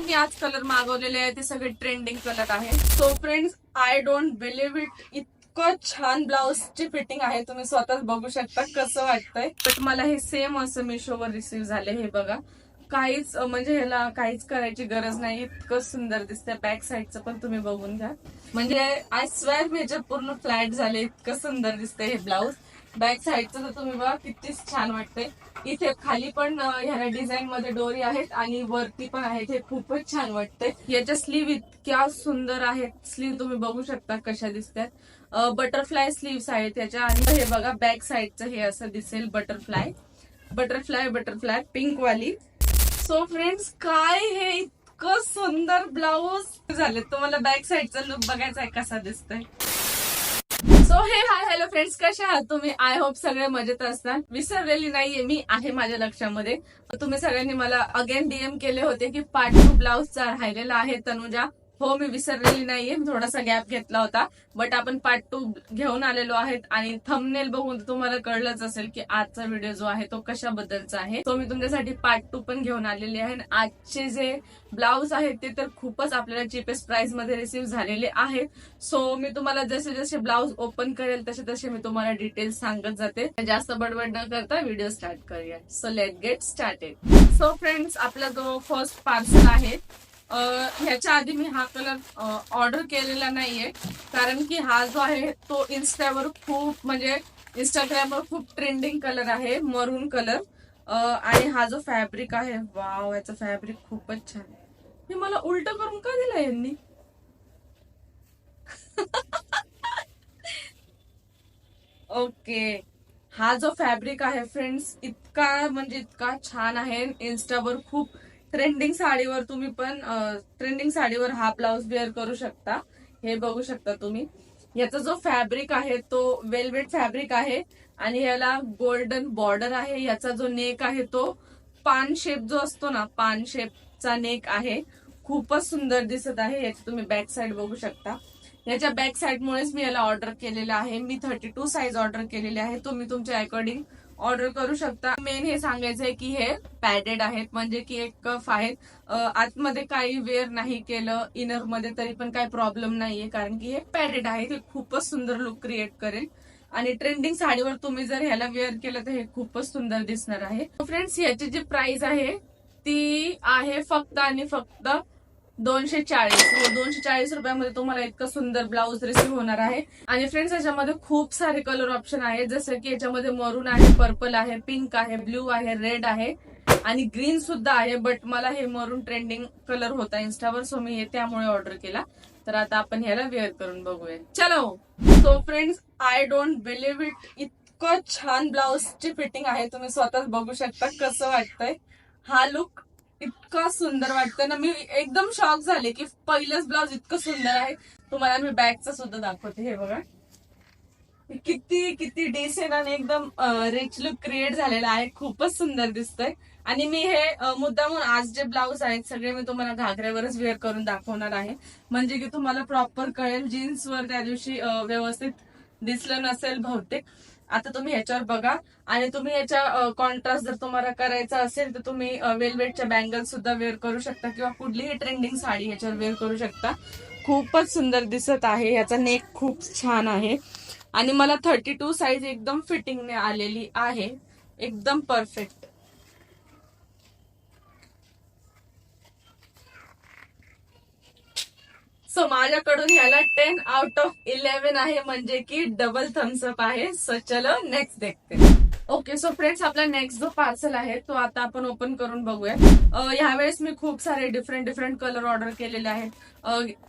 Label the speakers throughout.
Speaker 1: पण मी आज कलर मागवलेले आहे ते सगळे ट्रेंडिंग कलर आहे so friends I don't believe it इतकं छान ब्लाऊजची फिटिंग आहे. तुम्ही स्वतःच बघू शकता कसं वाटतंय. बट मला हे सेम असं मिशोवर रिसीव्ह झाले हे बघा. काहीच म्हणजे ह्याला काहीच करायची गरज नाही. इतकं सुंदर दिसतंय बॅक साईडचं पण तुम्ही बघून घ्या. म्हणजे आय स्वेअर मेजर पूर्ण फ्लॅट झाले. इतकं सुंदर दिसतंय हे ब्लाऊज बॅक साईडचं तर तुम्ही बघा कितीच छान वाटतंय. इथे खाली पण ह्या ह्याला डिझाईन मध्ये डोरी आहेत आणि वरती पण आहेत. हे खूपच छान वाटतंय. याच्या स्लीव इतक्या सुंदर आहेत. स्लीव तुम्ही बघू शकता कशा दिसतात. बटरफ्लाय स्लीव्स आहेत याच्या आणि हे बघा बॅक साईडचं हे असं दिसेल बटरफ्लाय बटरफ्लाय बटरफ्लाय पिंक वाली. सो फ्रेंड्स काय हे इतकं सुंदर ब्लाऊज झाले तुम्हाला बॅक साईडचा लुक बघायचा आहे कसा दिसतोय. सो हे हाय हॅलो फ्रेंड्स कशा आहात तुम्ही? आय होप सगळे मजेत असतात. विसरलेली नाहीये मी आहे माझ्या लक्षामध्ये. तुम्ही सगळ्यांनी मला अगेन डीएम केले होते की पार्ट टू ब्लाऊजचा राहिलेला आहे तनुजा. हो मी विसरलेली नाहीये. थोडासा गॅप घेतला होता. बट आपण पार्ट टू घेऊन आलेलो आहेत आणि थंबनेल बघून तुम्हाला कळलंच असेल की आजचा व्हिडिओ जो आहे तो कशाबद्दलचा आहे. तो मी तुमच्यासाठी पार्ट टू पण घेऊन आलेली आहे. आजचे जे ब्लाऊज आहेत ते तर खूपच आपल्याला चीपेस्ट प्राइसमध्ये रिसीव्ह झालेले आहेत. सो मी तुम्हाला जसे जसे ब्लाऊज ओपन करेल तसे तसे मी तुम्हाला डिटेल्स सांगत जाते. जास्त बडबड न करता व्हिडिओ स्टार्ट करूया. So let get started so friends आपला जो फर्स्ट पार्सल आहे ह्याच्या आधी मी हा कलर ऑर्डर केलेला नाहीये. कारण की हा जो आहे तो इन्स्टावर खूप म्हणजे इंस्टाग्रामवर खूप ट्रेंडिंग कलर आहे मरून कलर आणि हा जो फॅब्रिक आहे वाव याचं फॅब्रिक खूपच छान हे मला उलट करून का दिलं यांनी? ओके. हा जो फॅब्रिक आहे फ्रेंड्स इतका म्हणजे इतका छान आहे इन्स्टावर खूप ट्रेंडिंग साडीवर तुम्ही पण ट्रेंडिंग साडीवर हा ब्लाऊज वेअर करू शकता. हे बघू शकता तुम्ही. याचा जो फॅब्रिक आहे तो वेलवेट फॅब्रिक आहे आणि याला गोल्डन बॉर्डर आहे. याचा जो नेक आहे तो पान शेप जो असतो ना पान शेपचा नेक आहे. खूपच सुंदर दिसत आहे. याची तुम्ही बॅक साइड बघू शकता. याच्या बॅक साईडमुळेच मी याला ऑर्डर केलेला आहे. मी थर्टी टू साईज ऑर्डर केलेले आहे. तुम्ही तुमच्या अकॉर्डिंग ऑर्डर करू शकता. मेन हे सांगायचं आहे की हे पॅडेड आहेत. म्हणजे की एक कफ आहेत. आतमध्ये काही वेअर नाही केलं. इनरमध्ये तरी पण काही प्रॉब्लेम नाहीये. कारण की हे पॅडेड आहे हे खूपच सुंदर लुक क्रिएट करेल. आणि ट्रेंडिंग साडीवर तुम्ही जर ह्याला वेअर केलं तर हे खूपच सुंदर दिसणार आहे. फ्रेंड्स याची जी प्राइस आहे ती आहे फक्त आणि फक्त दोनशे चाळीस हो, दोनशे चाळीस रुपयामध्ये तुम्हाला इतकं सुंदर ब्लाऊज रिसीव्ह होणार आहे. आणि फ्रेंड्स याच्यामध्ये खूप सारे कलर ऑप्शन आहेत. जसं की याच्यामध्ये मरून आहे पर्पल आहे पिंक आहे ब्ल्यू आहे रेड आहे. आणि ग्रीन सुद्धा आहे बट मला हे मरून ट्रेंडिंग कलर होता इन्स्टावर सो मी हे त्यामुळे ऑर्डर केला. तर आता आपण ह्याला वेअर करून बघूया. चलो so friends I don't believe it इतकं छान ब्लाऊजची फिटिंग आहे. तुम्ही स्वतःच बघू शकता कसं वाटतंय. हा लुक इतका सुंदर वाटतं ना. मी एकदम शॉक झाले की पहिलंच ब्लाऊज इतकं सुंदर आहे. तुम्हाला मी बॅगचं सुद्धा दाखवते. हे बघा. किती किती डिसेंट आणि एकदम रिच लुक क्रिएट झालेला आहे. खूपच सुंदर दिसतंय. आणि मी हे अ, मुद्दामून आज जे ब्लाऊज आहेत सगळे मी तुम्हाला घागऱ्यावरच वेअर करून दाखवणार आहे. म्हणजे की तुम्हाला प्रॉपर कळेल जीन्सवर त्या दिवशी व्यवस्थित दिसलं नसेल बहुतेक. आता तुम्ही ह्याच्यावर बघा. आणि तुम्ही याच्या कॉन्ट्रास्ट जर तुम्हाला करायचा असेल तर तुम्ही वेलवेटच्या बँगल सुद्धा वेअर करू शकता किंवा कुठलीही ट्रेंडिंग साडी ह्याच्यावर वेअर करू शकता. खूपच सुंदर दिसत आहे. याचा नेक खूप छान आहे. आणि मला थर्टी टू साईज एकदम फिटिंगने आलेली आहे. एकदम परफेक्ट सो माझ्याकडून याला टेन आउट ऑफ इलेव्हन आहे म्हणजे की डबल थम्सअप आहे. सो चलो नेक्स्ट देखते. ओके सो फ्रेंड्स आपला नेक्स्ट जो पार्सल आहे तो आता आपण ओपन करून बघूया. ह्यावेळेस मी खूप सारे डिफरंट डिफरंट कलर ऑर्डर केलेले आहेत.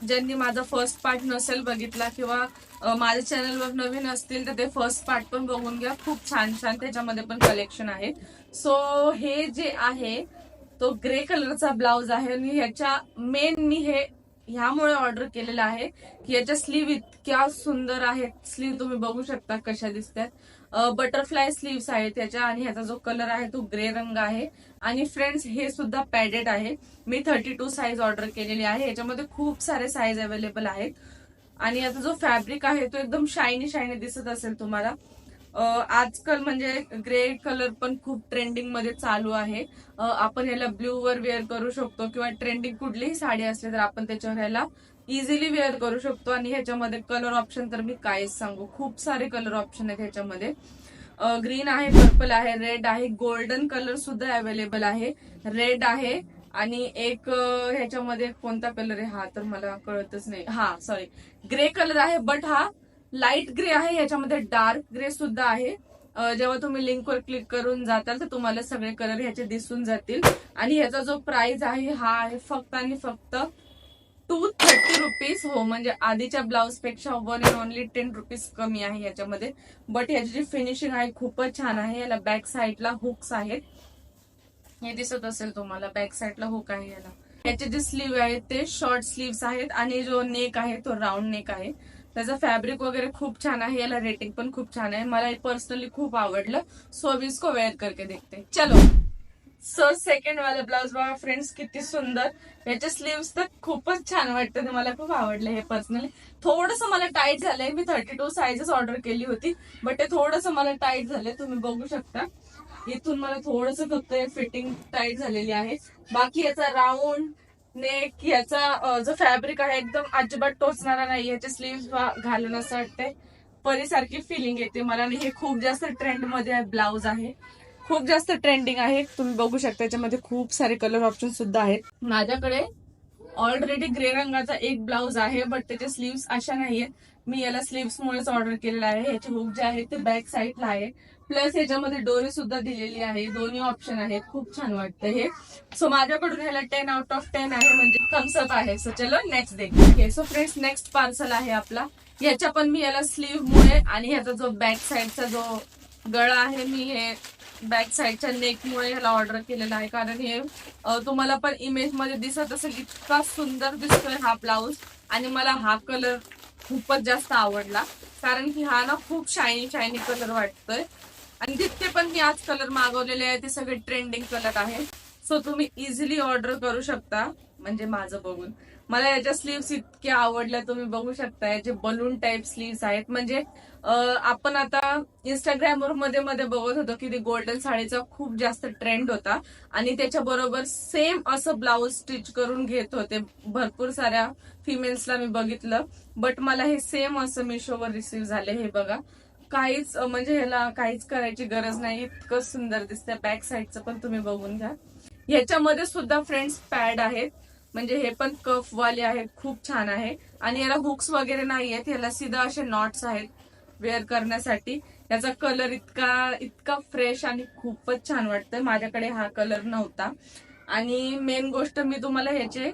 Speaker 1: ज्यांनी माझा फर्स्ट पार्ट नसेल बघितला किंवा माझ्या चॅनलवर नवीन असतील तर ते फर्स्ट पार्ट पण बघून घ्या. खूप छान छान त्याच्यामध्ये पण कलेक्शन आहे. सो हे जे आहे तो ग्रे कलरचा ब्लाउज आहे आणि ह्याच्या मेन मी हे ह्यामुळे ऑर्डर केलेला आहे की याच्या स्लीव इतक्या सुंदर आहेत. स्लीव तुम्ही बघू शकता कशा दिसतात. बटरफ्लाय स्लीव्स आहेत त्याच्या आणि ह्याचा जो कलर आहे तो ग्रे रंग आहे. आणि फ्रेंड्स हे सुद्धा पॅडेड आहे. मी थर्टी टू साईज ऑर्डर केलेली आहे. याच्यामध्ये खूप सारे साईज अवेलेबल आहेत. आणि याचा जो फॅब्रिक आहे तो एकदम शायनी शायनी दिसत असेल तुम्हाला. आजकाल म्हणजे ग्रे कलर पण खूप ट्रेंडिंगमध्ये चालू आहे. आपण ह्याला ब्ल्यू वर वेअर करू शकतो किंवा ट्रेंडिंग कुठलीही साडी असली तर आपण त्याच्यावर ह्याला इझिली वेअर करू शकतो. आणि ह्याच्यामध्ये कलर ऑप्शन तर मी कायच सांगू. खूप सारे कलर ऑप्शन आहेत ह्याच्यामध्ये. ग्रीन आहे पर्पल आहे रेड आहे गोल्डन कलर सुद्धा अवेलेबल आहे. रेड आहे आणि एक ह्याच्यामध्ये कोणता कलर आहे? हा तर मला कळतच नाही. हा सॉरी ग्रे कलर आहे बट हा लाइट ग्रे आहे याच्यामध्ये डार्क ग्रे सुद्धा आहे. जेव्हा तुम्ही लिंकवर क्लिक करून जाताल तर तुम्हाला सगळे कलर ह्याचे दिसून जातील. आणि ह्याचा जो प्राइस आहे हा आहे फक्त आणि फक्त टू थर्टी रुपीज हो म्हणजे आधीच्या ब्लाउजपेक्षा one and only ten rupees कमी आहे याच्यामध्ये. बट याची जी फिनिशिंग आहे खूपच छान आहे. याला बॅक साईडला हुक्स आहेत. हे दिसत असेल तुम्हाला बॅक साईडला हुक आहे याला. याचे जे स्लीव आहेत ते शॉर्ट स्लीव्स आहेत. आणि जो नेक आहे तो राऊंड नेक आहे. त्याचं फॅब्रिक वगैरे खूप छान आहे याला रेटिंग पण खूप छान आहे. मला पर्सनली खूप आवडलं. सो अभी इसको वेअर करके देखते. चलो. सो सेकंड वाला ब्लाउज बघा फ्रेंड्स किती सुंदर. याचे स्लीव्स तर खूपच छान वाटतं ते मला खूप आवडलं हे पर्सनली थोडस मला टाईट झालंय. मी थर्टी टू साईजेस ऑर्डर केली होती बट ते थोडंसं मला टाईट झालंय. तुम्ही बघू शकता. इथून मला थोडंसं फक्त फिटिंग टाईट झालेली आहे. बाकी याचा राऊंड नेक याचा जो फॅब्रिक आहे एकदम अजिबात टोचणारा नाही याचे स्लीव्स घालून असं वाटतंय. परीसारखी फिलिंग येते मला आणि हे खूप जास्त ट्रेंडमध्ये आहे ब्लाउज आहे. खूप जास्त ट्रेंडिंग आहे. तुम्ही बघू शकता याच्यामध्ये खूप सारे कलर ऑप्शन सुद्धा आहेत. माझ्याकडे ऑलरेडी ग्रे रंगाचा एक ब्लाउज आहे बट त्याचे स्लीव्स अशा नाहीये मी याला स्लीव्स मुळेच ऑर्डर केलेला आहे. याचे हुक जे आहे ते बॅक साईडला आहे. प्लस याच्यामध्ये डोरी सुद्धा दिलेली आहे. दोन्ही ऑप्शन आहेत. खूप छान वाटतं हे. सो माझ्याकडून ह्याला टेन आउट ऑफ टेन आहे म्हणजे थम्सअप आहे. सो चलो next day okay so friends next parcel आहे आपला. याच्या पण मी याला स्लीव्ह मुळे आणि ह्याचा जो बॅक साईडचा जो गळा आहे मी हे बॅक साईडच्या नेकमुळे ह्याला ऑर्डर केलेला आहे. कारण हे तुम्हाला पण इमेजमध्ये दिसत असेल इतका सुंदर दिसतोय हा ब्लाऊज आणि मला हा कलर खूपच जास्त आवडला. कारण की हा ना खूप शायनी शायनी कलर वाटतोय. आणि जितके पण मी आज कलर मागवलेले आहे ते सगळे ट्रेंडिंग कलर आहे सो तुम्ही इझिली ऑर्डर करू शकता. म्हणजे माझं बघून. मला याच्या स्लीव्स इतक्या आवडल्या तुम्ही बघू शकता याचे बलून टाईप स्लीव्स आहेत. म्हणजे आपण आता इंस्टाग्रामवर मध्ये मध्ये बघत होतो की गोल्डन साडीचा खूप जास्त ट्रेंड होता. आणि त्याच्या बरोबर सेम असं ब्लाऊज स्टिच करून घेत होते. भरपूर साऱ्या फिमेल्सला मी बघितलं. बट मला हे सेम असं मिशोवर रिसीव्ह झाले हे बघा. काहीच म्हणजे ह्याला काहीच करायची गरज नाही. इतकं सुंदर दिसतंय. बॅक साईडचं पण तुम्ही बघून घ्या. ह्याच्यामध्ये सुद्धा फ्रेंड्स पॅड आहेत. म्हणजे हे पण कफ वाले आहेत. खूप छान आहे. आणि याला हुक्स वगैरे नाही आहेत ह्याला सीधा असे नॉट्स आहेत वेअर करण्यासाठी. याचा कलर इतका इतका फ्रेश आणि खूपच छान वाटतंय. माझ्याकडे हा कलर नव्हता. आणि मेन गोष्ट मी तुम्हाला ह्याचे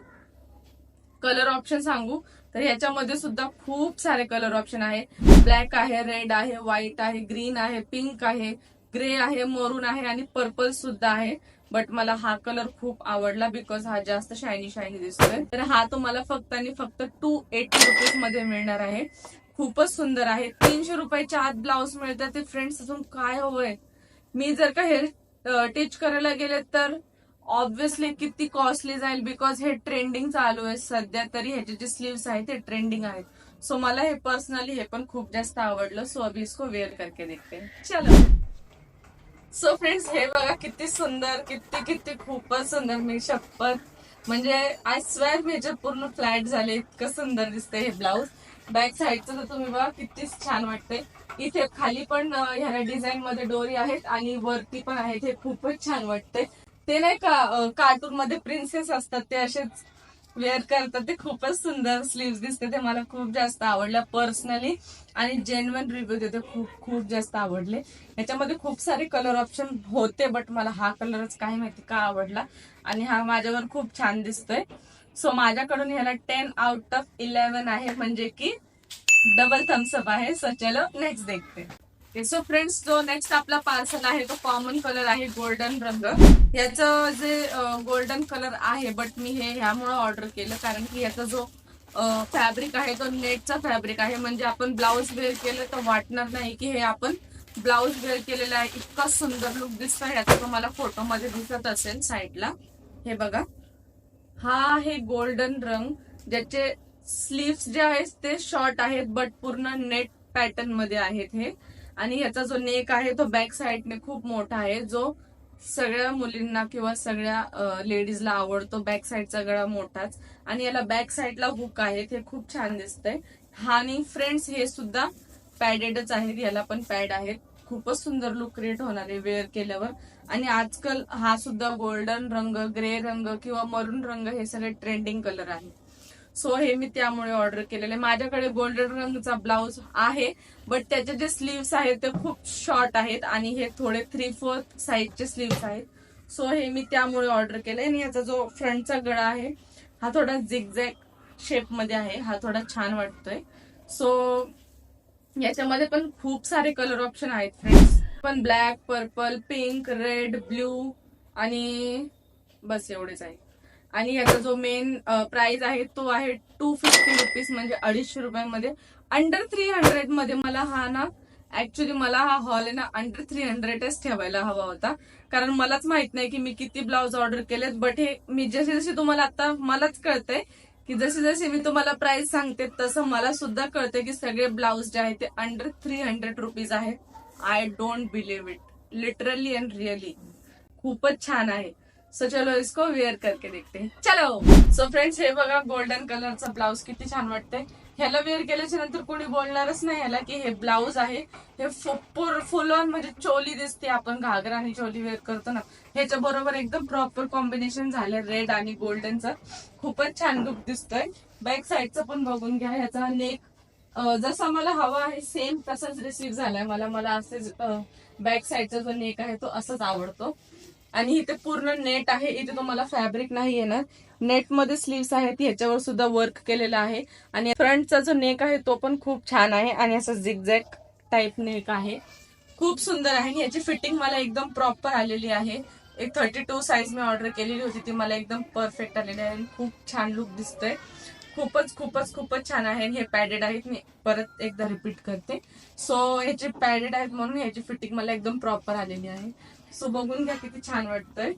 Speaker 1: कलर ऑप्शन सांगू. तर ह्याच्यामध्ये सुद्धा खूप सारे कलर ऑप्शन आहे. ब्लॅक आहे रेड आहे व्हाईट आहे ग्रीन आहे पिंक आहे ग्रे आहे मरून आहे आणि पर्पल सुद्धा आहे. बट मला हा कलर खूप आवडला बिकॉज हा जास्त शायनी शायनी दिसतोय. तर हा तुम्हाला फक्त आणि फक्त टू एटी रुपीजमध्ये मिळणार आहे. खूपच सुंदर आहे. तीनशे रुपयाच्या आत ब्लाऊज मिळतात. ते फ्रेंड्स अजून काय हवंय? मी जर का हे टीच करायला गेले तर ऑब्व्हियसली किती कॉस्टली जाईल बिकॉज हे ट्रेंडिंग चालू आहे. सध्या तरी ह्याचे जे स्लीव्स आहेत ते ट्रेंडिंग आहेत. सो मला हे पर्सनली हे पण खूप जास्त आवडलं. सो अभी इसको वेअर करके देखते चलो. सो फ्रेंड्स हे बघा किती सुंदर किती किती खूपच सुंदर. मी शपथ म्हणजे आय स्वेअर मेजर पूर्ण फ्लॅट झाले. इतकं सुंदर दिसतंय हे ब्लाऊज बॅक साईडचं तर तुम्ही बघा कितीच छान वाटतंय. इथे खाली पण ह्या डिझाईन मध्ये डोरी आहेत आणि वरती पण आहेत. हे खूपच छान वाटतंय. ते नाही का कार्टून मध्ये प्रिन्सेस असतात ते असेच वेअर करतात. ते खूपच सुंदर स्लीव्ह दिसते. ते मला खूप जास्त आवडलं पर्सनली आणि जेन्युन रिव्ह्यू देते. खूप खूप जास्त आवडले. याच्यामध्ये खूप सारे कलर ऑप्शन होते बट मला हा कलरच काय माहिती का आवडला. आणि हा माझ्यावर खूप छान दिसतोय. सो माझ्याकडून ह्याला टेन आउट ऑफ इलेव्हन आहे. म्हणजे की डबल थम्सअप आहे. सो चलो नेक्स्ट देखते. सो फ्रेंड्स जो नेक्स्ट आपला पार्सल आहे तो कॉमन कलर आहे गोल्डन रंग. याचं जे गोल्डन कलर आहे बट मी हे ह्यामुळं ऑर्डर केलं कारण की याचा जो फॅब्रिक आहे तो नेटचा फॅब्रिक आहे. म्हणजे आपण ब्लाऊज वेअर केलं तर वाटणार नाही की हे आपण ब्लाऊज वेअर केलेला आहे. इतका सुंदर लुक दिसतोय याचा तुम्हाला फोटोमध्ये दिसत असेल साईडला हे बघा. हा आहे गोल्डन रंग. ज्याचे स्लीव्स जे आहेत ते शॉर्ट आहेत बट पूर्ण नेट पॅटर्नमध्ये आहेत हे. आणि याचा जो नेक आहे तो बॅक साईडने खूप मोठा आहे. जो सगळ्या मुलींना किंवा सगळ्या लेडीजला आवडतो बॅक साईडचा गळा मोठाच. आणि याला बॅक साईडला हुक आहे ते खूप छान दिसतंय. हा आणि फ्रेंड्स हे सुद्धा पॅडेडच आहेत याला पण पॅड आहेत. खूपच सुंदर लुक क्रिएट होणार आहे वेअर केल्यावर. आणि आजकाल हा सुद्धा गोल्डन रंग ग्रे रंग किंवा मरून रंग हे सगळे ट्रेंडिंग कलर आहे सो हे मी त्यामुळे ऑर्डर केलेले माझ्याकडे गोल्डन रंगचा ब्लाऊज आहे. बट त्याचे जे स्लीव्स आहेत ते खूप शॉर्ट आहेत आणि हे थोडे थ्री फोर्थ साईजचे स्लीव्स आहेत. सो हे मी त्यामुळे ऑर्डर केले आणि याचा जो फ्रंटचा गळा आहे हा थोडा झिगझॅग शेपमध्ये आहे. हा थोडा छान वाटतोय. सो याच्यामध्ये पण खूप सारे कलर ऑप्शन आहेत फ्रेंड्स पण black purple pink red blue आणि बस एवढेच आहे. आणि याचा जो मेन प्राइस आहे तो आहे टू फिफ्टी रुपीज म्हणजे अडीचशे रुपयामध्ये. अंडर थ्री हंड्रेडमध्ये मला हा ना ऍक्च्युली मला हा हॉल आहे ना अंडर थ्री हंड्रेडच ठेवायला हवा होता. कारण मलाच माहीत नाही की मी किती ब्लाऊज ऑर्डर केलेत बट हे मी जशी जशी तुम्हाला आता मलाच कळतंय की जसे जशी मी तुम्हाला प्राइस सांगते तसं मला सुद्धा कळतंय की सगळे ब्लाऊज जे आहेत ते अंडर थ्री हंड्रेड रुपीज आहेत. I don't believe it literally and really खूपच छान आहे. सो चलो इसको वेअर करके देखते चलो। सो फ्रेंड्स हे बघा गोल्डन कलरचा ब्लाऊज किती छान वाटतंय. ह्याला वेअर केल्याच्यानंतर कोणी बोलणारच नाही ह्याला की हे ब्लाऊज आहे. हे फुल ऑन म्हणजे चोली दिसते. आपण घागरा आणि चोली वेअर करतो ना. ह्याच्या बरोबर एकदम प्रॉपर कॉम्बिनेशन झालं रेड आणि गोल्डनचं खूपच छान लुक दिसतोय. बॅक साईडचं पण बघून घ्या. ह्याचा नेक जसा मला हवा आहे सेम तसाच रिसीव्ह झालाय मला. मला असेच बॅक साईडचा जो नेक आहे तो असाच आवडतो. आणि इथे पूर्ण नेट आहे. इथे तुम्हाला फॅब्रिक नाही येणार. नेटमध्ये स्लीव्स आहेत. ह्याच्यावर सुद्धा वर्क केलेलं आहे. आणि फ्रंटचा जो नेक आहे तो पण खूप छान आहे. आणि असं झिगझॅक टाईप नेक आहे. खूप सुंदर आहे. आणि याची फिटिंग मला एकदम प्रॉपर आलेली आहे. एक थर्टी टू साईज मी ऑर्डर केलेली होती. ती मला एकदम परफेक्ट आलेली आहे. आणि खूप छान लुक दिसतोय. खूपच खूपच खूपच छान आहे हे पॅडेड आहेत. मी परत एकदा रिपीट करते. सो ह्याचे पॅडेड आहेत म्हणून ह्याची फिटिंग मला एकदम प्रॉपर आलेली आहे. सो बघून घ्या किती छान वाटतंय.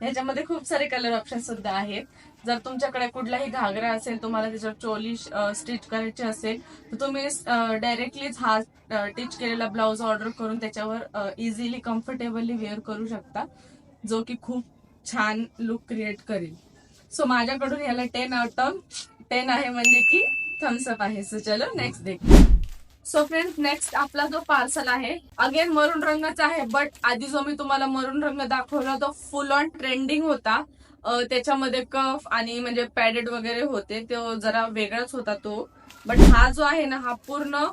Speaker 1: ह्याच्यामध्ये खूप सारे कलर ऑप्शन सुद्धा आहेत. जर तुमच्याकडे कुठलाही घागरा असेल तुम्हाला त्याच्यावर चोली स्टिच करायची असेल तर तुम्ही डायरेक्टलीच हा टिच केलेला ब्लाऊज ऑर्डर करून त्याच्यावर इझिली कम्फर्टेबली वेअर करू शकता. जो की खूप छान लुक क्रिएट करेल. सो माझ्याकडून याला टेन आउट ऑफ टेन आहे म्हणजे की थम्सअप आहे. सो चलो नेक्स्ट देख सो फ्रेंड्स नेक्स्ट आपला जो पार्सल आहे अगेन मरून रंगाचा आहे बट आधी जो मी तुम्हाला मरून रंग दाखवला तो फुल ऑन ट्रेंडिंग होता. त्याच्यामध्ये कफ आणि म्हणजे पॅडेड वगैरे होते. तो जरा वेगळाच होता तो. बट हा जो आहे ना हा पूर्ण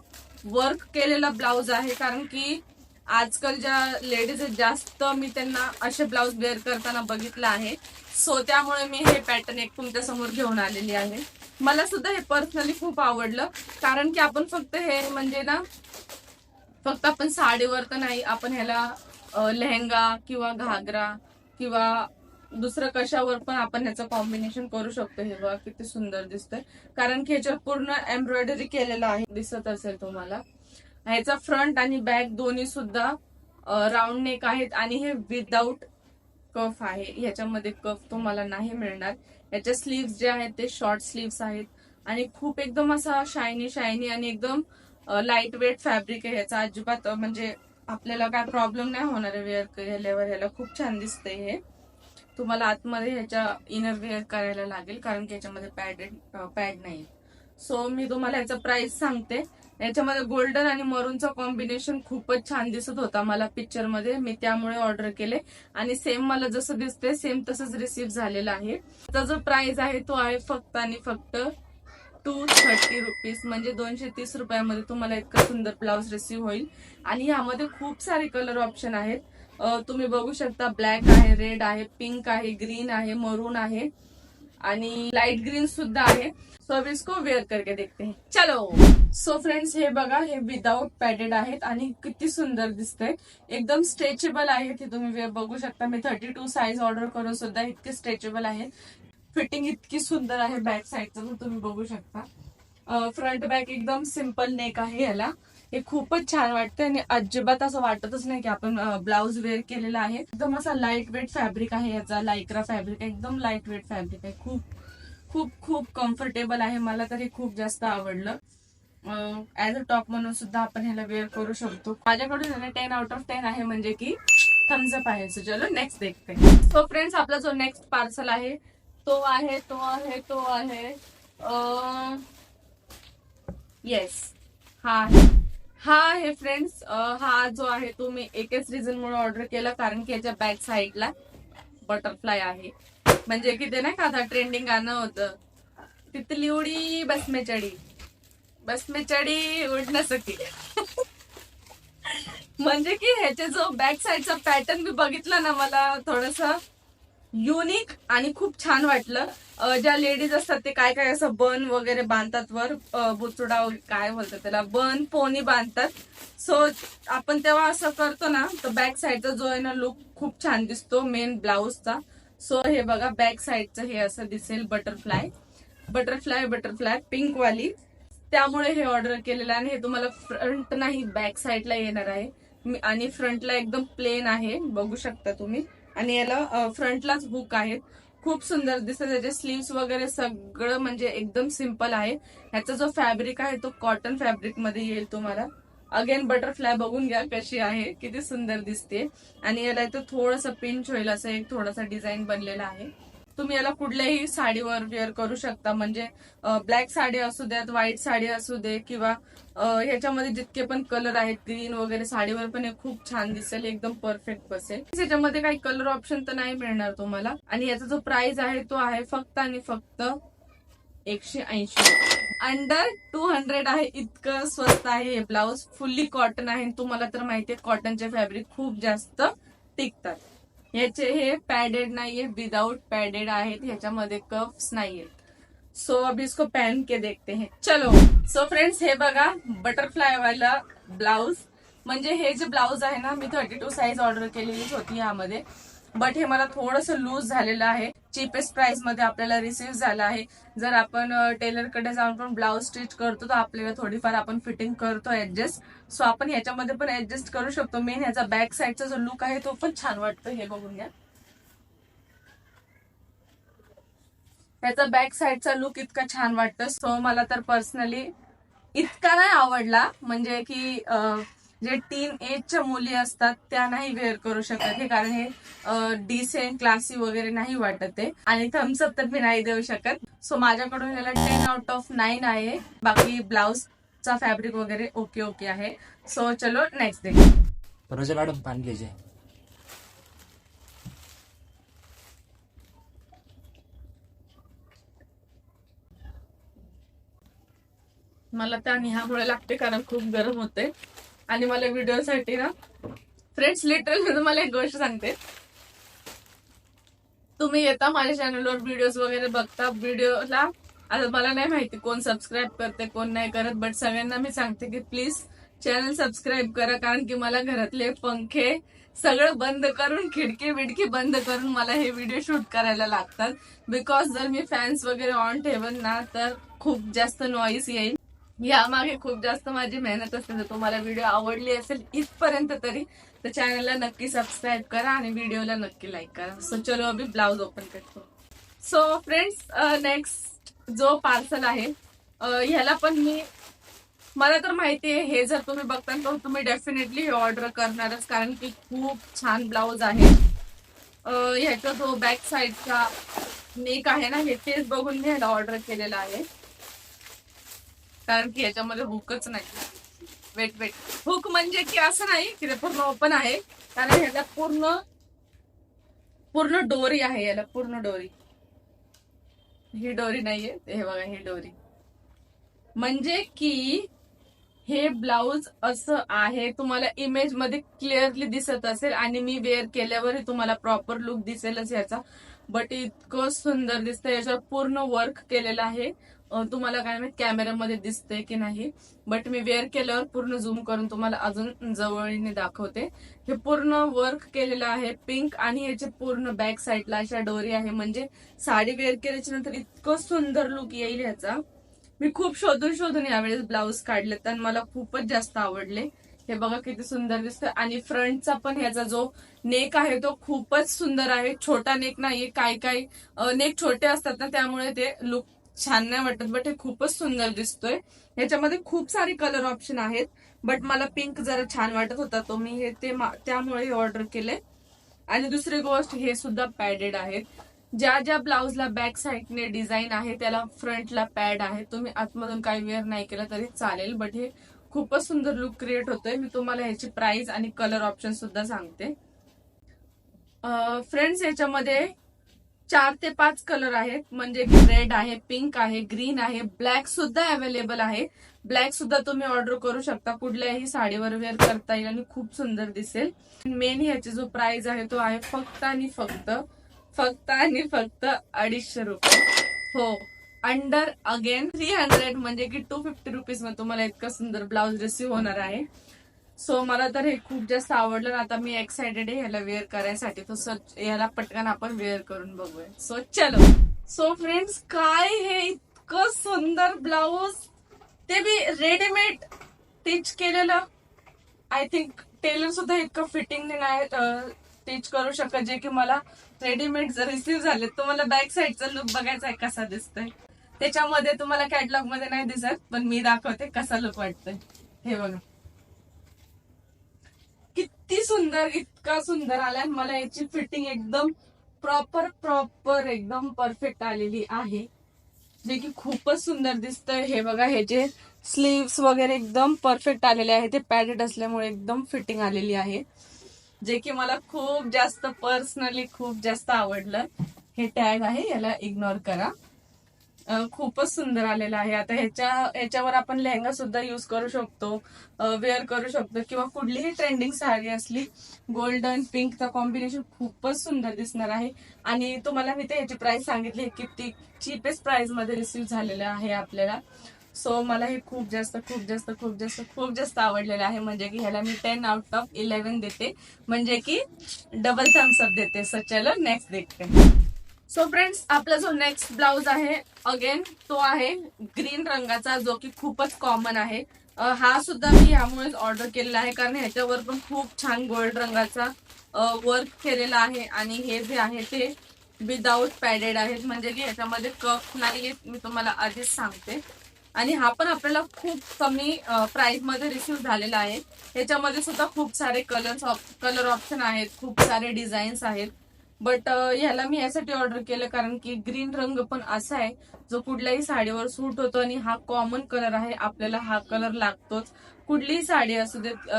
Speaker 1: वर्क केलेला ब्लाऊज आहे. कारण की आजकाल ज्या लेडीज आहेत जास्त मी त्यांना असे ब्लाऊज वेअर करताना बघितलं आहे. सो त्यामुळे मी हे पॅटर्न एक तुमच्यासमोर घेऊन आलेली आहे. मला सुद्धा हे पर्सनली खूप आवडलं. कारण की आपण फक्त हे म्हणजे ना फक्त आपण साडीवर तर नाही आपण ह्याला लेहंगा किंवा घागरा किंवा दुसरं कशावर पण आपण ह्याचं कॉम्बिनेशन करू शकतो. हे बघा किती सुंदर दिसतंय. कारण की ह्याच्यावर पूर्ण एम्ब्रॉयडरी केलेलं आहे. दिसत असेल तुम्हाला. ह्याचा फ्रंट आणि बॅक दोन्ही सुद्धा राऊंड नेक आहेत आणि हे विदाऊट कफ आहे. ह्याच्यामध्ये कफ तुम्हाला नाही मिळणार. याच्या स्लीव्स जे आहेत ते शॉर्ट स्लीव्स आहेत. आणि खूप एकदम असा शायनी शायनी आणि एकदम लाइट वेट फॅब्रिक आहे ह्याचा. अजिबात म्हणजे आपल्याला काय प्रॉब्लेम नाही होणार आहे वेअर केल्यावर. ह्याला खूप छान दिसतंय हे. तुम्हाला आतमध्ये ह्याच्या इनर वेअर करायला लागेल कारण की याच्यामध्ये पॅडेड पॅड नाही सो मी तुम्हाला ह्याचा प्राइस सांगते. याच्यामध्ये गोल्डन आणि मरूनचा कॉम्बिनेशन खूपच छान दिसत होता मला पिक्चरमध्ये मी त्यामुळे ऑर्डर केले. आणि सेम मला जसं दिसते सेम तसंच रिसीव्ह झालेलं आहे. त्याचा जो प्राइस आहे तो आहे फक्त आणि फक्त टू थर्टी रुपीज म्हणजे दोनशे तीस रुपयामध्ये तुम्हाला इतकं सुंदर ब्लाऊज रिसीव्ह होईल. आणि ह्यामध्ये खूप सारे कलर ऑप्शन आहेत. तुम्ही बघू शकता ब्लॅक आहे रेड आहे पिंक आहे ग्रीन आहे मरून आहे. आणि लाइट ग्रीन सुद्धा आहे. सो अब इसको वेअर करके देखते हैं. चलो. सो फ्रेंड्स हे बघा हे विदाऊट पॅडेड आहेत आणि किती सुंदर दिसतंय. एकदम स्ट्रेचेबल आहे हे तुम्ही बघू शकता. मी थर्टी टू साईज ऑर्डर करून सुद्धा इतके स्ट्रेचेबल आहेत. फिटिंग इतकी सुंदर आहे बॅक साईडचं तुम्ही बघू शकता. फ्रंट बॅक एकदम सिंपल नेक आहे याला. हे खूपच छान वाटतं आणि अजिबात असं वाटतच नाही की आपण ब्लाऊज वेअर केलेला आहे. एकदम असा लाइट वेट फॅब्रिक आहे याचा लायक्रा फॅब्रिक एकदम लाइट वेट फॅब्रिक आहे. खूप खूप खूप कम्फर्टेबल आहे. मला तर हे खूप जास्त आवडलं. ऍज अ टॉप म्हणून सुद्धा आपण ह्याला वेअर करू शकतो. माझ्याकडून ह्याला टेन आउट ऑफ टेन आहे म्हणजे की थम्सअप आहे. सो चलो नेक्स्ट देखते. सो फ्रेंड्स आपला जो नेक्स्ट पार्सल आहे तो आहे तो आहे तो आहे. येस हा आहे. हा आहे फ्रेंड्स हा जो आहे तो मी एकच रिझन मुळे ऑर्डर केला कारण की याच्या बॅक साईडला बटरफ्लाय आहे. म्हणजे की ते नाही का आता ट्रेंडिंग गाणं होतं. तिथली उडी बसमे चढी. बसमे चढी उडण्यासाठी सकी म्हणजे की ह्याचे जो बॅक साईडचा पॅटर्न मी बघितला ना मला थोडस युनिक आणि खूप छान वाटलं. ज्या लेडीज असतात ते काय काय असं बन वगैरे बांधतात वर बुचुडा वगैरे काय बोलतात त्याला बन पोनी बांधतात. सो आपण तेव्हा असं करतो ना तर बॅक साईडचा जो आहे ना लुक खूप छान दिसतो मेन ब्लाऊजचा सो हे बघा बॅक साईडचं हे असं दिसेल बटरफ्लाय बटरफ्लाय बटरफ्लाय पिंक वाली. त्यामुळे हे ऑर्डर केलेलं आहे आणि हे तुम्हाला फ्रंट नाही बॅक साईडला येणार आहे. आणि फ्रंटला एकदम प्लेन आहे बघू शकता तुम्ही. आणि याला फ्रंटलाच हुक आहेत खूप सुंदर दिसतं त्याचे स्लीव्स वगैरे सगळं म्हणजे एकदम सिंपल आहे. ह्याचा जो फॅब्रिक आहे तो कॉटन फॅब्रिकमध्ये येईल तुम्हाला. अगेन बटरफ्लाय बघून घ्या कशी आहे. किती सुंदर दिसते आणि याला इथं थोडंसं पिंच होईल असं एक थोडासा डिझाईन बनलेला आहे. तुम्ही याला कुठल्याही साडीवर वेअर करू शकता. म्हणजे ब्लॅक साडी असू द्यात व्हाईट साडी असू दे किंवा ह्याच्यामध्ये जितके पण कलर आहेत ग्रीन वगैरे साडीवर पण हे खूप छान दिसेल एकदम परफेक्ट बसेल. याच्यामध्ये काही कलर ऑप्शन तर नाही मिळणार तुम्हाला. आणि याचा जो प्राइस आहे तो आहे फक्त आणि फक्त एकशे ऐंशी अंडर टू हंड्रेड आहे इतकं स्वस्त आहे हे ब्लाऊज फुल्ली कॉटन आहे. आणि तुम्हाला तर माहितीये कॉटनचे फॅब्रिक खूप जास्त टिकतात. याचे हे पॅडेड नाहीये विदाउट पॅडेड आहेत ह्याच्यामध्ये कफ्स नाहीयेत सो अभी इसको पहन के देखते हैं. चलो सो फ्रेंड्स हे बघा बटरफ्लाय वाला ब्लाउज म्हणजे हे जे ब्लाउज आहे ना मी थर्टी टू साईज ऑर्डर केलेलीच होती यामध्ये. बट हे मला थोडंसं लूज झालेलं आहे. चीपेस्ट प्राइसमध्ये आपल्याला रिसीव्ह झालं आहे. जर आपण टेलरकडे जाऊन पण ब्लाऊज स्टिच करतो तर आपल्याला थोडीफार आपण फिटिंग करतो ऍडजस्ट सो आपण ह्याच्यामध्ये पण ऍडजस्ट करू शकतो. मेन ह्याचा बॅक साईडचा जो लुक आहे तो पण छान वाटतो हे बघून घ्या. ह्याचा बॅक साईडचा लुक इतका छान वाटतं सो मला तर पर्सनली इतका नाही आवडला. म्हणजे की जे टीन एजच्या मुली असतात त्या नाही वेअर करू शकत हे कारण हे डिसेंट क्लासी वगैरे नाही वाटत आहे आणि थम्सअप तर मी नाही देऊ शकत. सो माझ्याकडून याला टेन आउट ऑफ नाईन आहे. बाकी ब्लाउजचा फॅब्रिक वगैरे ओके ओके आहे. सो चलो नेक्स्ट डे
Speaker 2: रोजा मॅडम पान घ्यायचे
Speaker 1: मला त्या ह्यामुळे लागते कारण खूप गरम होते. आणि मला व्हिडिओसाठी ना फ्रेंड्स लिटरल मी तुम्हाला एक गोष्ट सांगते. तुम्ही येता माझ्या चॅनलवर व्हिडिओज वगैरे बघता. व्हिडिओला आता मला नाही माहिती कोण सबस्क्राईब करते कोण नाही करत बट सगळ्यांना मी सांगते की प्लीज चॅनल सबस्क्राईब करा कारण की मला घरातले पंखे सगळं बंद करून खिडकी बिडकी बंद करून मला हे व्हिडिओ शूट करायला लागतात. बिकॉज जर मी फॅन्स वगैरे ऑन ठेवन ना तर खूप जास्त नॉईस येईल. यामागे खूप जास्त माझी मेहनत असते जर तुम्हाला व्हिडिओ आवडली असेल इथपर्यंत तरी तर चॅनलला नक्की सबस्क्राईब करा आणि व्हिडिओला नक्की लाईक करा. सो चलो अभी ब्लाउज ओपन करतो. सो फ्रेंड्स नेक्स्ट जो पार्सल आहे ह्याला पण मी मला तर माहिती आहे हे जर तुम्ही बघता तर तुम्ही डेफिनेटली हे ऑर्डर करणारच कारण की खूप छान ब्लाऊज आहे. ह्याचा जो बॅक साईडचा नेक आहे ना हे तेच बघून मी ह्याला ऑर्डर केलेला आहे. कारण की याच्यामध्ये हुकच नाही. वेट वेट हुक म्हणजे की असं नाही की ते पूर्ण ओपन आहे. कारण ह्याला पूर्ण पूर्ण डोरी आहे याला पूर्ण डोरी. ही डोरी नाहीये. हे बघा ही डोरी. म्हणजे की हे ब्लाऊज असं आहे तुम्हाला इमेजमध्ये क्लिअरली दिसत असेल आणि मी वेअर केल्यावरही तुम्हाला प्रॉपर लुक दिसेलच याचा. बट इतकं सुंदर दिसतं याच्यावर पूर्ण वर्क केलेलं आहे. तुम्हाला काय माहीत कॅमेऱ्यामध्ये दिसते की नाही. बट मी वेअर केल्यावर पूर्ण झूम करून तुम्हाला अजून जवळीने दाखवते. हे पूर्ण वर्क केलेलं आहे पिंक आणि ह्याच्या पूर्ण बॅक साईडला अशा डोरी आहे. म्हणजे साडी वेअर केल्याच्यानंतर इतकं सुंदर लुक येईल ह्याचा. मी खूप शोधून शोधून यावेळेस ब्लाऊज काढले आणि मला खूपच जास्त आवडले. हे बघा किती सुंदर दिसतं आणि फ्रंटचा पण ह्याचा जो नेक आहे तो खूपच सुंदर आहे. छोटा नेक नाहीये. काय काय नेक छोटे असतात ना त्यामुळे ते लुक छान नाही वाटत बट हे खूपच सुंदर दिसतोय. ह्याच्यामध्ये खूप सारे कलर ऑप्शन आहेत बट मला पिंक जरा छान वाटत होता तो मी हे ते त्यामुळे हे ऑर्डर केले. आणि दुसरी गोष्ट हे सुद्धा पॅडेड आहेत. ज्या ज्या ब्लाउजला बॅक साईडने डिझाईन आहे त्याला फ्रंटला पॅड आहे तुम्ही आतमधून काही वेअर नाही केलं तरी चालेल बट हे खूपच सुंदर लुक क्रिएट होतोय. मी तुम्हाला ह्याची प्राइस आणि कलर ऑप्शन सुद्धा सांगते. फ्रेंड्स याच्यामध्ये चार ते पाच कलर आहेत. म्हणजे रेड आहे पिंक आहे ग्रीन आहे ब्लॅक सुद्धा अवेलेबल आहे. ब्लॅक सुद्धा तुम्ही ऑर्डर करू शकता. कुठल्याही साडीवर वेअर करता येईल आणि खूप सुंदर दिसेल. मेन ह्याची जो प्राइस आहे तो आहे फक्त आणि फक्त फक्त आणि फक्त अडीचशे रुपये. हो. अंडर अगेन थ्री हंड्रेड म्हणजे की टू फिफ्टी रुपीजमध्ये तुम्हाला इतकं सुंदर ब्लाउज रिसीव्ह होणार आहे. सो मला तर हे खूप जास्त आवडलं ना. आता मी एक्सायटेड आहे ह्याला वेअर करायसाठी. तो याला पटकन आपण वेअर करून बघूया. सो चलो. सो फ्रेंड्स काय हे इतकं सुंदर ब्लाऊज ते बी रेडीमेड स्टिच केलेलं. आय थिंक टेलर सुद्धा इतकं फिटिंग नाही स्टिच करू शकत जे की मला रेडीमेड जर रिसीव्ह झाले तर मला बॅक साईडचा लुक बघायचा आहे कसा दिसतोय. त्याच्यामध्ये तुम्हाला कॅटलॉगमध्ये नाही दिसत पण मी दाखवते कसा लुक वाटतोय. हे बघा. किती सुंदर इतका सुंदर आलाय. मला याची फिटिंग एकदम प्रॉपर प्रॉपर एकदम परफेक्ट आलेली आहे. जे की खूपच सुंदर दिसतंय. हे बघा ह्याचे स्लीव्स वगैरे एकदम परफेक्ट आलेले आहे. ते पॅडेड असल्यामुळे एकदम फिटिंग आलेली आहे. जे की मला खूप जास्त पर्सनली खूप जास्त आवडलं. हे टॅग आहे याला इग्नोर करा. खूपच सुंदर आलेला आहे. आता ह्याच्या ह्याच्यावर आपण लेहंगा सुद्धा युज करू शकतो वेअर करू शकतो किंवा कुठलीही ट्रेंडिंग साडी असली गोल्डन पिंकचं कॉम्बिनेशन खूपच सुंदर दिसणार आहे. आणि तुम्हाला मी ते ह्याची प्राइस सांगितली किती चीपेस्ट प्राइसमध्ये रिसिव्ह झालेलं आहे आपल्याला. सो मला हे खूप जास्त खूप जास्त खूप जास्त खूप जास्त आवडलेलं आहे. म्हणजे की ह्याला मी टेन आउट ऑफ इलेव्हन देते. म्हणजे की डबल थम्सअप देते. सो चलो नेक्स्ट देखते. सो फ्रेंड्स आपला जो नेक्स्ट ब्लाउज आहे अगेन तो आहे ग्रीन रंगाचा जो की खूपच कॉमन आहे. हा सुद्धा मी ह्यामुळेच ऑर्डर केलेला आहे कारण ह्याच्यावर पण खूप छान गोल्ड रंगाचा वर्क केलेला आहे. आणि हे जे आहे ते विदाऊट पॅडेड आहेत. म्हणजे की ह्याच्यामध्ये कफ नाही मी तुम्हाला आधीच सांगते. आणि हा पण आपल्याला खूप कमी प्राइसमध्ये झालेला आहे. ह्याच्यामध्ये सुद्धा खूप सारे कलर्स कलर ऑप्शन आहेत खूप सारे डिझाईन्स आहेत. बट uh, ह्याला मी यासाठी ऑर्डर केलं कारण की ग्रीन रंग पण असा आहे जो कुठल्याही साडीवर सूट होतो आणि हा कॉमन कलर आहे आपल्याला हा कलर लागतोच. कुठलीही साडी असू देत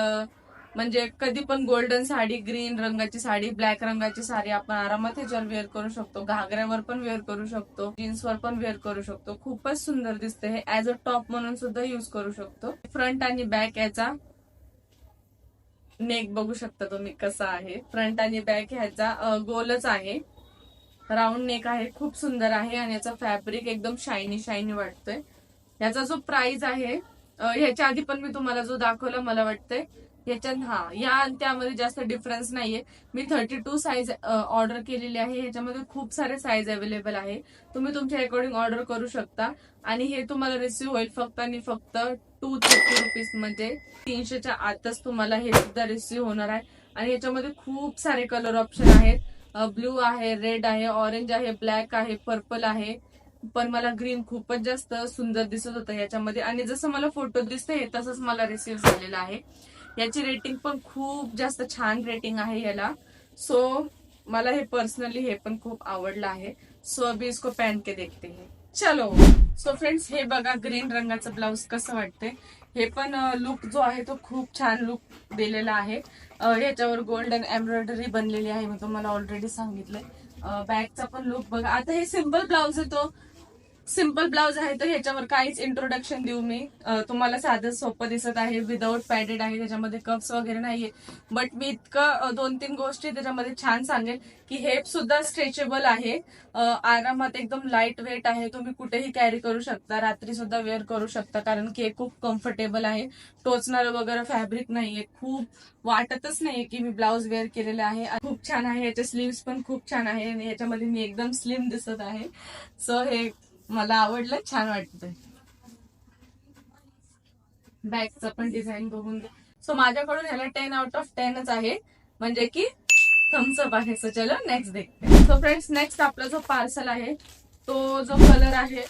Speaker 1: म्हणजे कधी पण गोल्डन साडी ग्रीन रंगाची साडी ब्लॅक रंगाची साडी आपण आरामात ह्याच्यावर वेअर करू शकतो. घागऱ्यावर पण वेअर करू शकतो. जीन्सवर पण वेअर करू शकतो. खूपच सुंदर दिसते. हे ऍज अ टॉप म्हणून सुद्धा युज करू शकतो. फ्रंट आणि बॅक याचा नेक बघू शकता तुम्ही कसा आहे. फ्रंट आणि बॅक ह्याचा गोलच आहे. राऊंड नेक आहे खूप सुंदर आहे आणि याचा फॅब्रिक एकदम शायनी शायनी वाटतोय. याचा जो प्राइस आहे ह्याच्या आधी पण मी तुम्हाला जो दाखवला मला वाटतंय याच्यात हा या त्यामध्ये जास्त डिफरन्स नाहीये. मी थर्टी टू साईज ऑर्डर केलेली आहे. ह्याच्यामध्ये खूप सारे साईज अवेलेबल आहे. तुम्ही तुमच्या अकॉर्डिंग ऑर्डर करू शकता. आणि हे तुम्हाला रिसिव्ह होईल फक्त आणि फक्त टू थर्टी रुपीज म्हणजे तीनशेच्या आतच तुम्हाला हे सुद्धा रिसिव्ह होणार आहे. आणि याच्यामध्ये खूप सारे कलर ऑप्शन आहेत. ब्ल्यू आहे रेड आहे ऑरेंज आहे ब्लॅक आहे पर्पल आहे. पण मला ग्रीन खूपच जास्त सुंदर दिसत होतं याच्यामध्ये. आणि जसं मला फोटो दिसतंय तसंच मला रिसिव्ह झालेलं आहे. याची रेटिंग पण खूप जास्त छान रेटिंग आहे याला. सो मला हे पर्सनली हे पण खूप आवडलं आहे. सो अभी इसको पहन के देखते हैं. चलो. सो फ्रेंड्स हे बघा ग्रीन रंगाचं ब्लाउज कसं वाटतंय? हे पण लुक जो आहे तो खूप छान लुक दिलेला आहे. ह्याच्यावर गोल्डन एम्ब्रॉयडरी बनलेली आहे मी तुम्हाला ऑलरेडी सांगितलंय. बॅगचा पण लुक बघा. आता हे सिंपल ब्लाउज आहे तो. सिंपल ब्लाउज आहे तर ह्याच्यावर काहीच इंट्रोडक्शन देऊ मी. तुम्हाला साधं सोपं दिसत आहे विदाऊट पॅडेड आहे त्याच्यामध्ये कप्स वगैरे नाहीये. बट मी इतकं दोन तीन गोष्टी त्याच्यामध्ये छान सांगेल की हेप सुद्धा स्ट्रेचेबल आहे. आरामात एकदम लाइट वेट आहे तुम्ही कुठेही कॅरी करू शकता रात्री सुद्धा वेअर करू शकता कारण की हे खूप कम्फर्टेबल आहे. टोचणारं वगैरे फॅब्रिक नाहीये खूप वाटतच नाहीये की मी ब्लाऊज वेअर केलेला आहे. खूप छान आहे याचे स्लीव्स पण खूप छान आहे आणि याच्यामध्ये मी एकदम स्लिम दिसत आहे. सो हे मला आवडलं छान वाटतंय. बॅगचं पण डिझाईन बघून घ्या. सो माझ्याकडून ह्याला टेन आउट ऑफ टेनच आहे. म्हणजे की थम्सअप आहे. सो चलो नेक्स्ट देखते. सो फ्रेंड्स नेक्स्ट आपला जो पार्सल आहे तो जो कलर आहे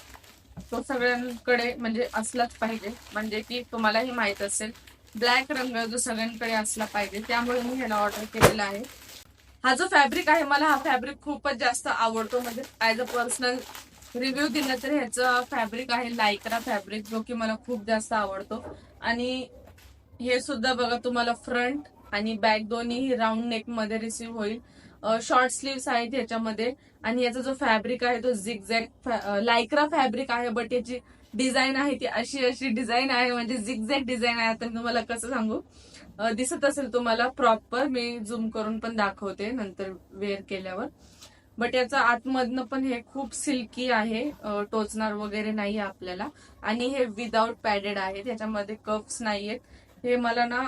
Speaker 1: तो सगळ्यांकडे म्हणजे असलाच पाहिजे. म्हणजे की तुम्हालाही माहीत असेल ब्लॅक रंग जो सगळ्यांकडे असला पाहिजे. त्यामुळे मी ह्याला ऑर्डर केलेला आहे. हा जो फॅब्रिक आहे मला हा फॅब्रिक खूपच जास्त आवडतो. म्हणजे ऍज अ पर्सनल रिव्ह्यू दिला तर ह्याचं फॅब्रिक आहे लायक्रा फॅब्रिक जो की मला खूप जास्त आवडतो. आणि हे सुद्धा बघा तुम्हाला फ्रंट आणि बॅक दोन्ही राऊंड नेकमध्ये रिसीव्ह होईल. शॉर्ट स्लीव्स आहेत ह्याच्यामध्ये. आणि याचा जो फॅब्रिक आहे तो झिगझॅग लायक्रा फॅब्रिक आहे बट याची डिझाईन आहे ती अशी अशी डिझाईन आहे म्हणजे झिगझॅग डिझाईन आहे. आता तुम्हाला कसं सांगू? दिसत असेल तुम्हाला प्रॉपर मी झूम करून पण दाखवते नंतर वेअर केल्यावर. बट याचं आतमधनं पण हे खूप सिल्की आहे टोचणार वगैरे नाही आपल्याला. आणि हे विदाउट पॅडेड आहे त्याच्यामध्ये कप्स नाहीयेत हे मला ना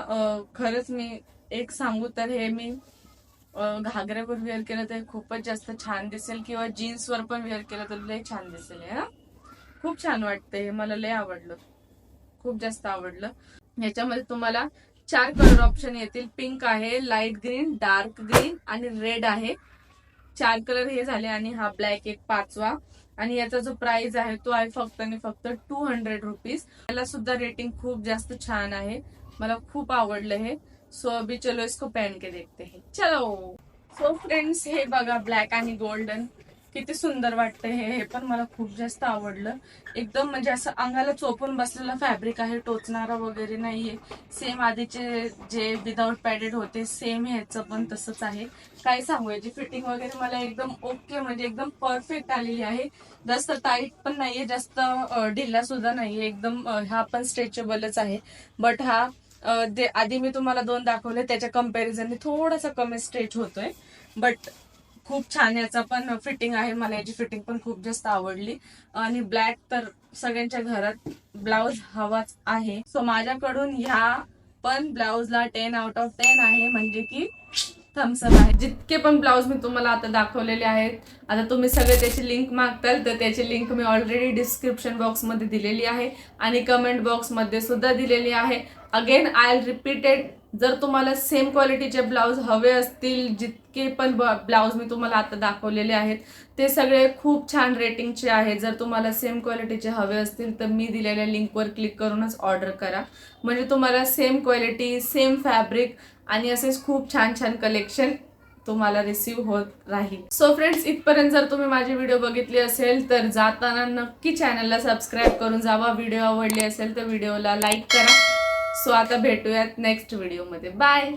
Speaker 1: खरंच मी एक सांगू तर हे मी घागऱ्यावर वेअर केलं तर खूपच जास्त छान दिसेल किंवा जीन्सवर पण वेअर केलं तर लय छान दिसेल हे, हा. खूप छान वाटतं हे मला लय आवडलं. खूप जास्त आवडलं. याच्यामध्ये तुम्हाला चार कलर ऑप्शन येतील. पिंक आहे लाइट ग्रीन डार्क ग्रीन आणि रेड आहे. चार कलर हे झाले आणि हा ब्लॅक एक पाचवा. आणि याचा जो प्राइस आहे तो आहे फक्त आणि फक्त टू हंड्रेड रुपीज याला सुद्धा रेटिंग खूप जास्त छान आहे. मला खूप आवडलं हे. सो अभी चलो इसको पहन के देखते हैं. चलो. सो फ्रेंड्स हे बघा ब्लॅक आणि गोल्डन किती सुंदर वाटतं हे हे पण मला खूप जास्त आवडलं. एकदम म्हणजे असं अंगाला चोपून बसलेलं फॅब्रिक आहे टोचणारा वगैरे नाहीये. सेम आधीचे जे विदाऊट पॅडेड होते सेम ह्याचं पण तसंच आहे. काय सांगू याची फिटिंग वगैरे मला एकदम ओके म्हणजे एकदम परफेक्ट आलेली आहे. जास्त टाईट पण नाहीये जास्त ढिल्ला ढिला सुद्धा नाहीये. एकदम हा पण स्ट्रेचेबलच आहे. बट हा जे आधी मी तुम्हाला दोन दाखवले त्याच्या कम्पॅरिझनने थोडासा कमी स्ट्रेच होतोय. बट खूप छान याचा पण फिटिंग आहे. मला याची फिटिंग पण खूप जास्त आवडली. आणि ब्लॅक तर सगळ्यांच्या घरात ब्लाऊज हवाच आहे. सो माझ्याकडून ह्या पण ब्लाऊजला टेन आउट ऑफ टेन आहे. म्हणजे की थम्सअप आहे. जितके पण ब्लाऊज मी तुम्हाला आता दाखवलेले आहेत आता तुम्ही सगळे त्याची लिंक मागताल तर त्याची लिंक मी ऑलरेडी डिस्क्रिप्शन बॉक्समध्ये दिलेली आहे. आणि कमेंट बॉक्समध्ये सुद्धा दिलेली आहे. अगेन आय रिपीटेड जर तुम्हाला सेम क्वालिटीचे ब्लाऊज हवे असतील जित इतके पण ब्लाऊज मी तुम्हाला आता दाखवलेले आहेत. ते सगळे खूप छान रेटिंगचे आहेत. जर तुम्हाला सेम क्वालिटीचे हवे असतील तर मी दिलेल्या लिंकवर क्लिक करूनच ऑर्डर करा. म्हणजे तुम्हाला सेम क्वालिटी सेम फॅब्रिक आणि असेच खूप छान छान कलेक्शन तुम्हाला रिसीव्ह होत राहील. सो फ्रेंड्स इथपर्यंत जर तुम्ही माझी व्हिडिओ बघितले असेल तर जाताना नक्की चॅनलला सबस्क्राईब करून जावा. व्हिडिओ आवडले असेल तर व्हिडिओला लाईक करा. सो आता भेटूयात नेक्स्ट व्हिडिओमध्ये बाय